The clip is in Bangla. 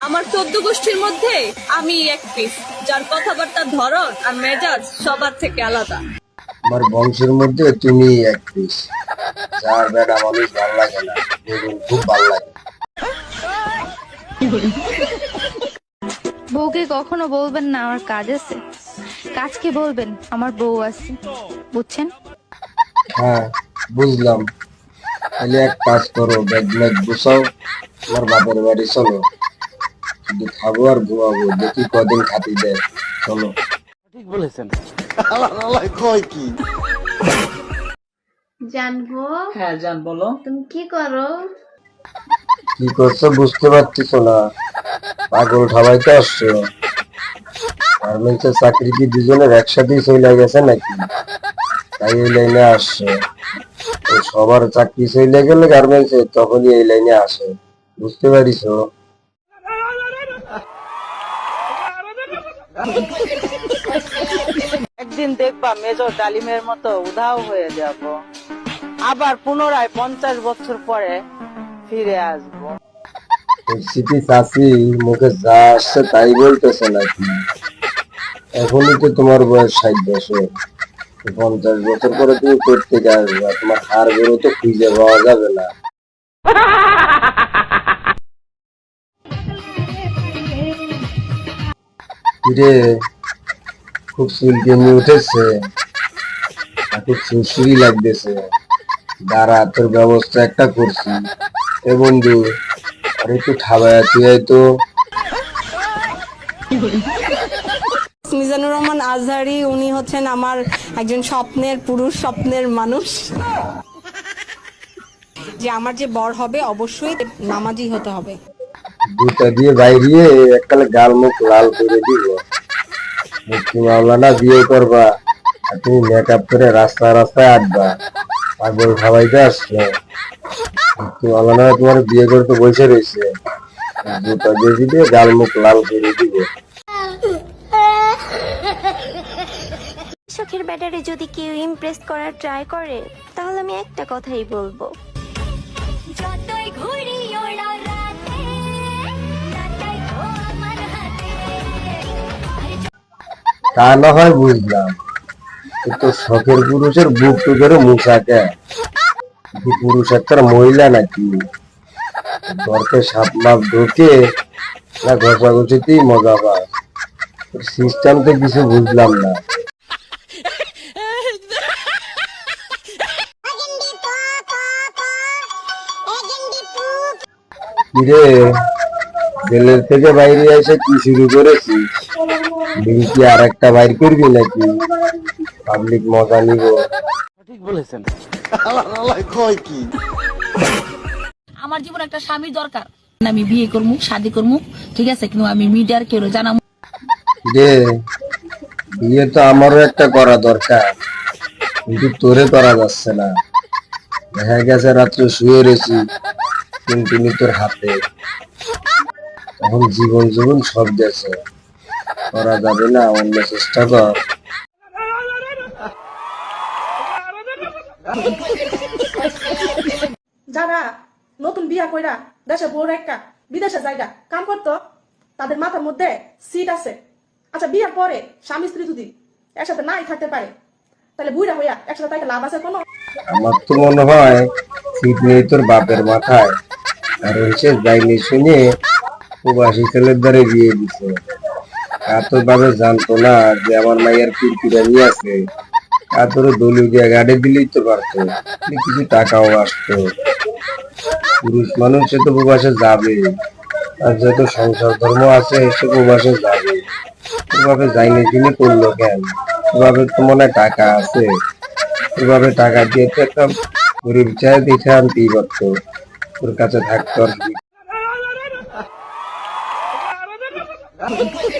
আমার চোদ্দ গোষ্ঠীর মধ্যে আমি এক পিস যার কথাবার্তার ধরন আর মেজাজ সবার থেকে আলাদা। আমার বংশের মধ্যে তুমি এক পিস। যার বেটা মানুষ ভালো লাগে না বেগুন খুব ভালো লাগে। বউকে কখনো বলবেন না আমার কাজ আছে। কাজকে বলবেন আমার বউ আছে। বুঝছেন? হ্যাঁ বুঝলাম। তাহলে এক কাজ করো ব্যাগ ম্যাগ গুছাও আমার বাপের বাড়ি চলো। শুধু খাব আর ঘুমাবো দেখি কদিন খাতি দেয়। চলো। জানব হ্যাঁ জান বলো। তুমি কি করো? কি করছ বুঝতে পারতেছো না। পাগল ঠাবাইতে আসছো। গার্মেন্টসের চাকরি কি দুজনের একসাথেই চলে গেছে নাকি? তাই এই লাইনে আসছে। সবার চাকরি চলে গেলে গার্মেন্টসে তখনই এই লাইনে আসে। বুঝতে পারিস একদিন দেখবা মেজর ডালিমের মতো উধাও হয়ে যাব। আবার পুনরায় পঞ্চাশ বছর পরে ফিরে আসব। সিটি চাষি মুখে যা আসছে তাই বলতেছে নাকি? এখনই তো তোমার বয়স ষাট বছর। পঞ্চাশ বছর পরে তুমি করতে আসবে? তোমার হাড় গরু তো খুঁজে পাওয়া যাবে না। কিরে খুব চুলকেনি উঠেছে। খুব সুরসুরি লাগতেছে। দাঁড়া তোর ব্যবস্থা একটা করছি। এ বন্ধু আর একটু ঠাবায়া তুই তো। মিজানুর রহমান আজহারি উনি হচ্ছেন আমার একজন স্বপ্নের পুরুষ স্বপ্নের মানুষ। যে আমার যে বর হবে অবশ্যই নামাজি হতে হবে। দুটা দিয়ে বাইরিয়ে এককালে গাল মুখ লাল করে দিব। মুক্তি মাওলানা বিয়ে করবা তুমি মেকআপ করে রাস্তায় রাস্তায় আটবা। পাগল খাওয়াইতে আসছে। মুক্তি মাওলানা তোমার বিয়ে করতে বসে রয়েছে। দুটা দিয়ে দিবে, গাল মুখ লাল করে দিব। শখের ব্যাটারে যদি কেউ ইমপ্রেস করার ট্রাই করে, তাহলে আমি একটা কথাই বলব। তা না হয় বুঝলাম। কিন্তু শখের পুরুষের বুক তো করে মুসাকে পুরুষ একটা মহিলা নাকি? গর্তে সাপ মাপ ঢোকে না ঘষাঘষিতেই মজা পায়। সিস্টেম তো কিছু বুঝলাম না। কিরে? জেলের থেকে বাইরে এসে কি শুরু করেছিস লিঙ্কি আর একটা বাইর করবি নাকি? পাবলিক মজা নিব। ঠিক বলেছেন। আমার জীবনে একটা স্বামীর দরকার। আমি বিয়ে করব শাদি করব ঠিক আছে? কিন্তু আমি মিডিয়ার কেউ জানাব রে বিয়ে তো আমারও একটা করা দরকার কিন্তু তোরে করা যাচ্ছে না। দেখা গেছে রাত্রে শুয়ে রয়েছি কিন্তু তোর হাতে। তখন জীবন জীবন সব গেছে। করা যাবে না অন্য চেষ্টা কর। যারা নতুন বিয়া কইরা দেশে বউ একটা বিদেশে জায়গা কাম করতো তাদের মাথার মধ্যে সিট আছে। আচ্ছা বিয়ার পরে স্বামী স্ত্রী যদি একসাথে নাই থাকতে পারে তাহলে বুড়া হইয়া একসাথে তাকে লাভ আছে কোনো? আমার তো মনে হয় সিট নেই তোর বাপের মাথায়। কারণ সে যাইনি শুনে প্রবাসী ছেলের দ্বারে বিয়ে দিছে। আর তোর বাবা জানতো না যে আমার মাইয়ার কুরকুরা নিয়ে আছে। আর তোর দলীয় দিয়ে গাড়ি দিলেই তো পারতো। কিছু টাকাও আসতো। পুরুষ মানুষ সে তো প্রবাসে যাবে। আর যত সংসার ধর্ম আছে, সে প্রবাসে যাবে। এভাবে যাইনি কিনে করল কেন? এভাবে তো মনে টাকা আছে। এভাবে টাকা দিয়ে তো একটা গরিব চায় দেখে আনতেই পারতো। তোর কাছে থাকতো আর Oh, my God.